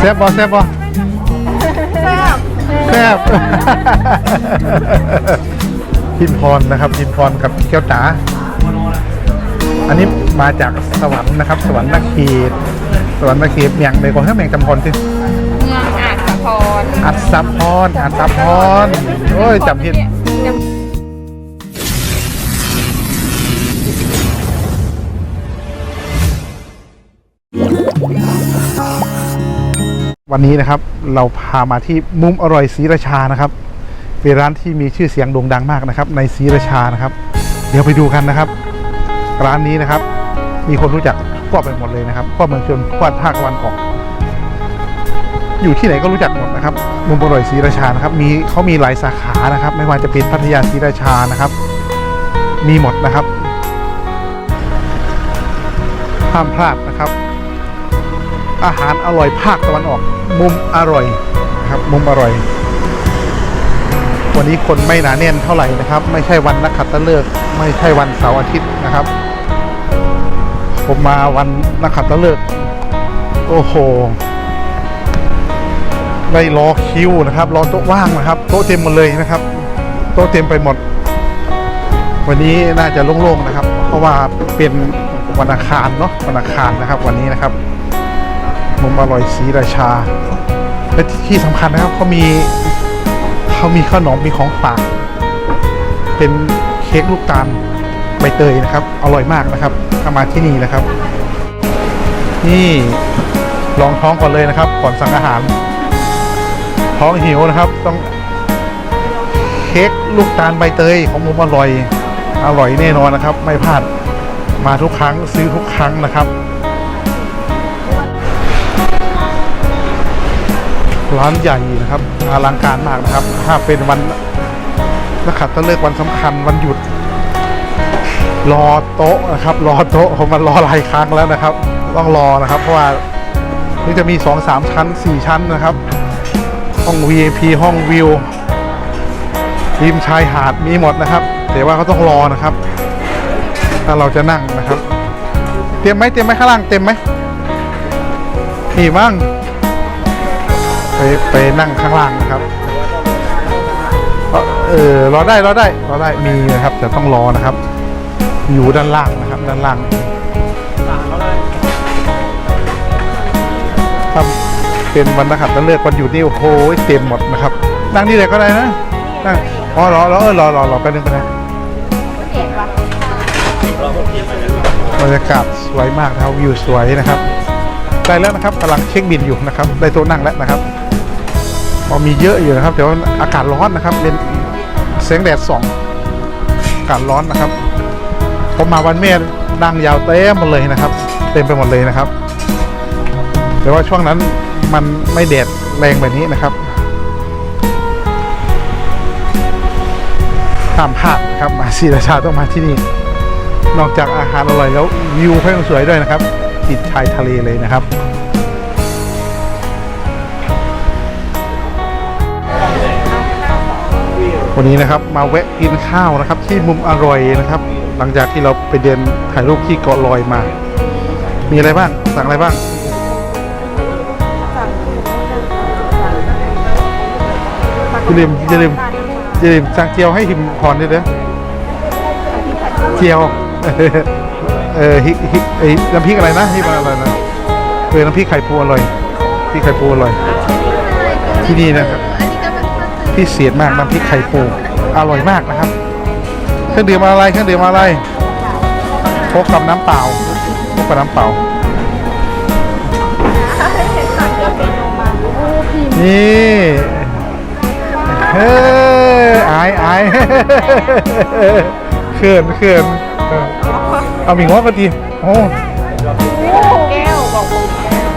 แซ่บบ่แซ่บบ่แซ่บแซ่บพินพรนะครับพินพรกับแก้วจ๋าอันนี้มาจากสวรรค์นะครับ สวรรค์นักขีดสวรรค์นักขีดเมียงในกองทัพเมียงจำพรที่เมืองอาจสะพรอัศพรอัศพรโอ้ยจำผิด วันนี้นะครับเราพามาที่มุมอร่อยศรีราชานะครับเป็นร้านที่มีชื่อเสียงโด่งดังมากนะครับ ในศรีราชานะครับ เดี๋ยวไปดูกันนะครับ ร้านนี้นะครับ มีคนรู้จักทั่วไปหมดเลยนะครับทั่วเมืองชนทั่วภาคตะวันออก อยู่ที่ไหนก็รู้จักหมดนะครับ มุมอร่อยศรีราชานะครับ มีเขามีหลายสาขานะครับ ไม่ว่าจะเป็นพัทยาศรีราชานะครับ มีหมดนะครับห้ามพลาดนะครับ อาหารอร่อยภาคตะวันออก มุมอร่อยนะครับมุมอร่อย วันนี้คนไม่หนาแน่นเท่าไหร่นะครับ ไม่ใช่วันนักขัตฤกษ์ไม่ใช่วันเสาร์อาทิตย์นะครับ ผมมาวันนักขัตฤกษ์โอ้โหได้รอคิวนะครับรอโต๊ะว่างนะครับ โต๊ะเต็มหมดเลยนะครับ โต๊ะเต็มไปหมด วันนี้น่าจะโล่งๆนะครับ เพราะว่าเป็นวันอังคารเนาะวันอังคารนะครับ วันนี้นะครับ มุมอร่อยศรีราชา และที่สำคัญนะครับเขามีเขามีขนมมีของฝาก เป็นเค้กลูกตาลใบเตยนะครับ อร่อยมากนะครับถ้ามาที่นี่นะครับ นี่ลองท้องก่อนเลยนะครับ ก่อนสั่งอาหาร ท้องหิวนะครับ ต้องเค้กลูกตาลใบเตยของมุมอร่อย อร่อยแน่นอนนะครับ ไม่พลาดมาทุกครั้งซื้อทุกครั้งนะครับ ร้านใหญ่นะครับอลังการมากนะครับ ถ้าเป็นวันนักขัตฤกษ์วันสำคัญวันหยุด รอโต๊ะนะครับ รอโต๊ะผมมารอหลายครั้งแล้วนะครับ ต้องรอนะครับ เพราะว่านี่จะมีสองสามชั้นสี่ชั้นนะครับ ห้อง VIP ห้องวิวริมชายหาดมีหมดนะครับแต่ว่าเขาต้องรอนะครับ ถ้าเราจะนั่งนะครับ เตรียมไหมเตรียมไหมข้างล่างเต็มไหมมีบ้าง ไปไปนั่งข้างล่างนะครับเออรอได้รอได้รอได้มีนะครับ แต่ต้องรอนะครับ อยู่ด้านล่างนะครับ ด้านล่างถ้าเป็นวันนักขัตฤกษ์วันหยุดนี่โอ้โหเต็มหมดนะครับ นั่งนี่เลยก็ได้นะนั่งอ๋อรอรอเออรอรอรอแป๊บนึงไปนึงบรรยากาศสวยมากนะครับวิวสวยนะครับได้แล้วนะครับกำลังเช็คบินอยู่นะครับ ได้โต๊ะนั่งแล้วนะครับ พอมีเยอะอยู่นะครับแต่ว่าอากาศร้อนนะครับเป็นแสงแดดส่องอากาศร้อนนะครับผมมาวันเมษนั่งยาวเต็มหมดเลยนะครับ เต็มไปหมดเลยนะครับ แต่ว่าช่วงนั้นมันไม่แดดแรงแบบนี้นะครับห้ามพลาดครับมาศรีราชาต้องมาที่นี่ นอกจากอาหารอร่อยแล้ววิวเขายังสวยด้วยนะครับ ติดชายทะเลเลยนะครับ วันนี้นะครับมาแวะกินข้าวนะครับ ที่มุมอร่อยนะครับ หลังจากที่เราไปเดินถ่ายรูปที่เกาะลอยมา มีอะไรบ้างสั่งอะไรบ้างอย่าลืมอย่าลืมอย่าลืมสั่งเจียวให้หิมพรด้วยเด้อเจียวเออฮิฮิไอ้น้ำพริกอะไรนะที่มันอะไรนะเออน้ำพริกไข่ปูอร่อยพริกไข่ปูอร่อยที่นี่นะครับ พิเศษมากน้ำพริกไข่ปูอร่อยมากนะครับเครื่องดื่มอะไรเครื่องดื่มอะไรพกกับน้ำเปล่าพกกับน้ำเปล่านี่เฮ้ยอายอายเขินเขินเออเอาหมิงว่ากันดีโอ้แก้วบอกผมแก้ว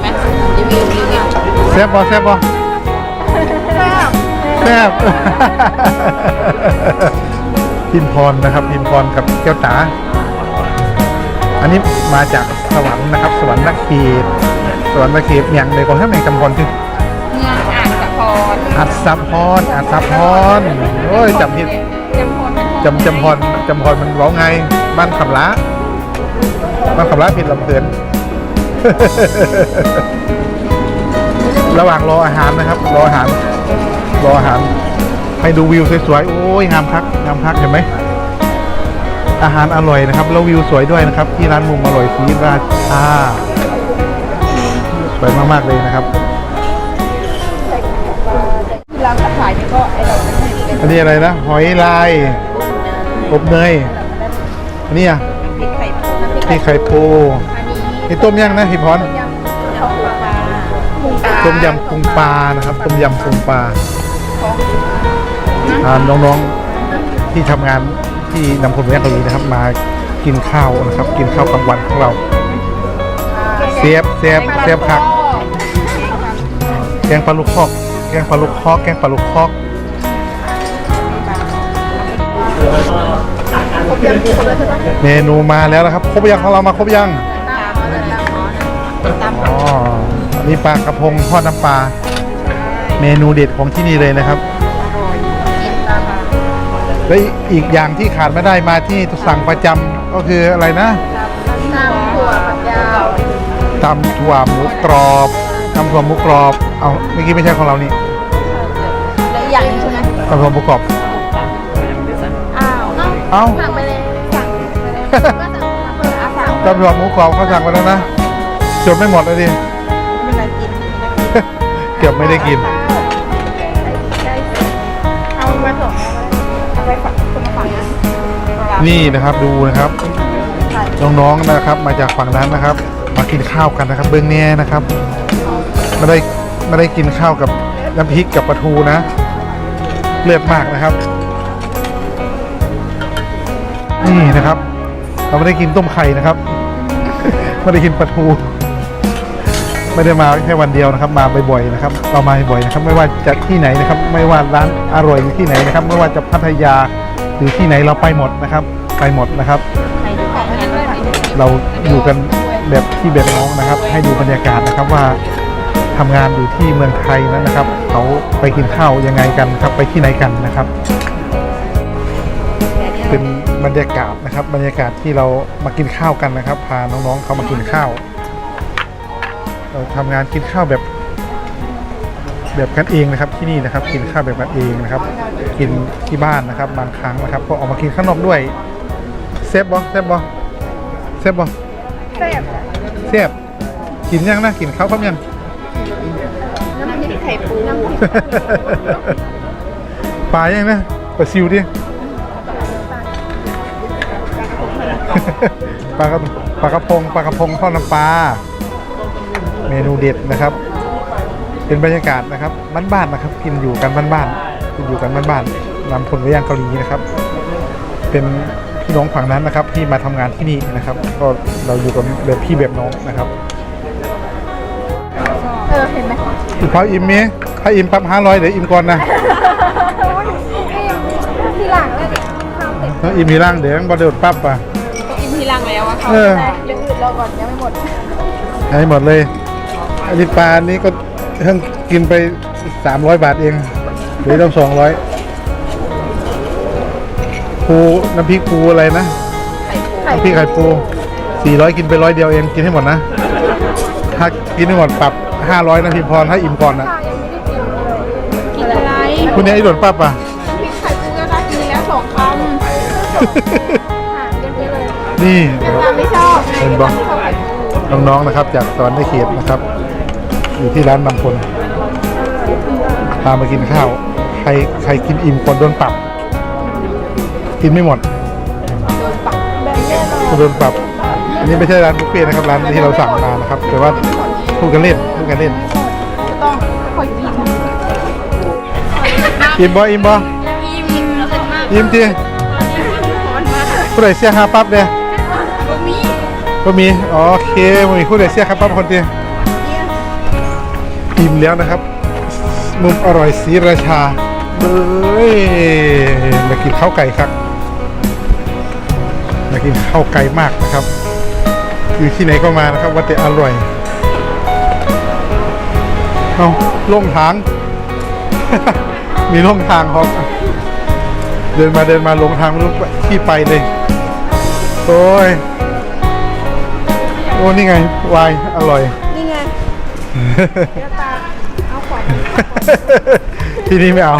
แม่รีวิวรีวิวแซ่บบ่แซ่บบ่แซ่บ แซ่บพินพรนะครับพินพรกับแก้วจ๋าอันนี้มาจากสวรรค์นะครับ สวรรค์นักขีดสวรรค์นักขีดเมียงในกองทัพเมียงจำพรที่เมืองอาจสะพรอัศพรอัศพรโอ้ยจำผิดจำพรจำจำพรจำพรมันร้องไง บ้านคำละบ้านคำละผิดลำเพลินระหว่างรออาหารนะครับ รออาหาร รออาหารให้ดูวิวสวยๆ โอ้ยงามพักงามพักเห็นไหม อาหารอร่อยนะครับ แล้ววิวสวยด้วยนะครับ ที่ร้านมุมอร่อยสีราชาสวยมากๆเลยนะครับที่ร้านขายนี่ก็ไอเราไม่ให้เป็นอันนี้อะไรนะหอยลายอบเนยอันนี้อะพริกไข่ปูน้ำพริกนี่ไข่ปูอันนี้นี่ต้มยังนะพี่พรยำข้าวปลาพุงปลาต้มยำพุงปลานะครับต้มยำพุงปลาข องอ่าน้องๆที่ทำงานที่นำพลเมืองเกาหลีนะครับ มากินข้าวนะครับ กินข้าวกลางวันของเราเสียบเสียบเสียบผัก แกงปลาลูกคอกแกงปลาลูกคอกแกงปลาลูกคอกเมนูมาแล้วนะครับ ครบยังของเรามาครบยังตามมาเลยตามหมอตามอ๋ออันนี้ปลากระพงทอดน้ำปลา เมนูเด็ดของที่นี่เลยนะครับกินตามมาและอีกอย่างที่ขาดไม่ได้มาที่สั่งประจำก็คืออะไรนะตามถั่วฝักยาวตำถั่วหมูกรอบตำถั่วหมูกรอบเอาเมื่อกี้ไม่ใช่ของเรานี่และอีกอย่างหนึงใช่ไหมตำถั่วหมูกรอบอ้าวเอ้าสั่งไปเลยสั่งไปเลยก็สั่งเปิดอาสั่งตำถั่วหมูกรอบเขาสั่งไปแล้วนะจดไม่หมดเลยดิไม่เป็นไรกิน เกือบไม่ได้กิน นะนี่นะครับดูนะครับน้องๆนะครับ มาจากฝั่งนั้นนะครับ มากินข้าวกันนะครับ เบื้องแน่นะครับไม่ได้ไม่ได้กินข้าวกับน้ำพริกกับปลาทูนะ เลือดมากนะครับ นี่นะครับ เราไม่ได้กินต้มไข่นะครับไม่ได้กินปลาทูไม่ได้มาแค่วันเดียวนะครับ มาบ่อยๆนะครับเรามาบ่อยๆนะครับ ไม่ว่าจะที่ไหนนะครับ ไม่ว่าร้านอร่อยอยู่ที่ไหนนะครับ ไม่ว่าจะพัทยา หรือที่ไหนเราไปหมดนะครับ ไปหมดนะครับใครดูของงานด้วยเราอยู่กันแบบที่แบบน้องนะครับ ให้ดูบรรยากาศนะครับว่าทำงานอยู่ที่เมืองไทยนั้นนะครับเขาไปกินข้าวยังไงกันครับไปที่ไหนกันนะครับ เป็นบรรยากาศนะครับ บรรยากาศที่เรามากินข้าวกันนะครับ พาน้องๆเขามากินข้าว เราทำงานกินข้าวแบบ แบบกันเองนะครับที่นี่นะครับ กินข้าวแบบกันเองนะครับ กินที่บ้านนะครับ บางครั้งนะครับก็ออกมากินข้างนอกด้วยเซฟบอเซฟบอเซฟบอแซ่บเสียบกินยังนะกินข้าวครับยังน้ำพริกไข่ปูปลายังนะปลาซิวดิปลากระปลากระพงปลากระพงทอดน้ำปลาเมนูเด็ดนะครับ เป็นบรรยากาศนะครับบ้านๆนะครับ กินอยู่กันบ้านๆกินอยู่กันบ้านๆนำผลไม้ย่างเกาหลีนะครับ เป็นพี่น้องฝั่งนั้นนะครับ ที่มาทำงานที่นี่นะครับ ก็เราอยู่กันแบบพี่แบบน้องนะครับเออเห็นไหมอีพออิ่มมีถ้าอิ่มปั๊บห้าร้อยเดี๋ยวอิ่มก่อนนะทีหลังเลยดิข้าวเสร็จถ้าอิ่มทีร่างเดี๋ยวบอเดิดปั๊บอะกินทีหลังแล้วอะค่ะเออเรื่องอื่นรอก่อนยังไม่หมดให้หมดเลยอันนี้ปลานี้ก็ เพิ่งกินไปสามร้อยบาทเองหรือต้องสองร้อยปูน้ำพริกปูอะไรนะไข่ปูน้ำพริกไข่ปูสี่ร้อยกินไปร้อยเดียวเองกินให้หมดนะ ถ้ากินให้หมดปรับห้าร้อยนะพี่พรถ้าอิ่มก่อนนะกินอะไรคุณเนี่ยไอ้โดนปั๊บอะพริกไข่ปูก็ได้กินแล้วสองคำค่ะเรียบร้อยเลยนี่ตามไม่ชอบเห็นปะไม่ชอบไข่ปูน้องๆนะครับ จากตอนได้เขตนะครับ อยู่ที่ร้านนำพลพามากินข้าว ใครใครกินอิ่มก่อนโดนปรับ กินไม่หมดโดนปักแบบแน่นอนก็โดนปรับ อันนี้ไม่ใช่ร้านบุฟเฟ่ต์นะครับ ร้านที่เราสั่งมานะครับ แต่ว่าพูดกันเล่นพูดกันเล่นต้องคอยกินอิ่มบ่อิ่มบ่อิ่มแล้วเป็นมากอิ่มจีร้อนมากผู้ใดเสียค่าปั๊บเนี่ยบะหมี่ก็มีอ๋อโอเคมีผู้ใดเสียค่าปั๊บคนเดียว อิ่มแล้วนะครับ มุมอร่อยศรีราชาเอ้ยมากินข้าวไก่ครับมากินข้าวไก่มากนะครับ อยู่ที่ไหนก็มานะครับว่าแต่อร่อยเอาลงทาง มีลงทางครับเดินมาเดินมาลงทางไม่รู้ที่ไปเลย โอ้ย โอ้นี่ไง วาย อร่อย นี่ไงเนื้อปลาทีนี้ไม่เอา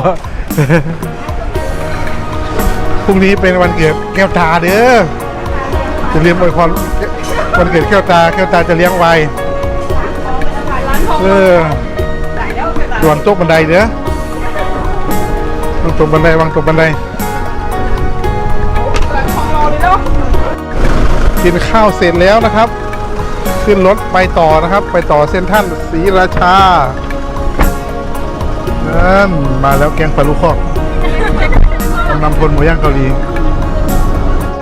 พรุ่งนี้เป็นวันเกิดแก้วตาเด้อ จะเลี้ยงอวยพรวันเกิดแก้วตาแก้วตาจะเลี้ยงไวน์เออด่วนตกบันไดเด้อวางโตกบันไดวางโตกบันไดกินข้าวเสร็จแล้วนะครับ ขึ้นรถไปต่อนะครับ ไปต่อเส้นท่านศรีราชานั่มมาแล้วแกงปลาลูกคอกนำพลหมูย่างเกาหลี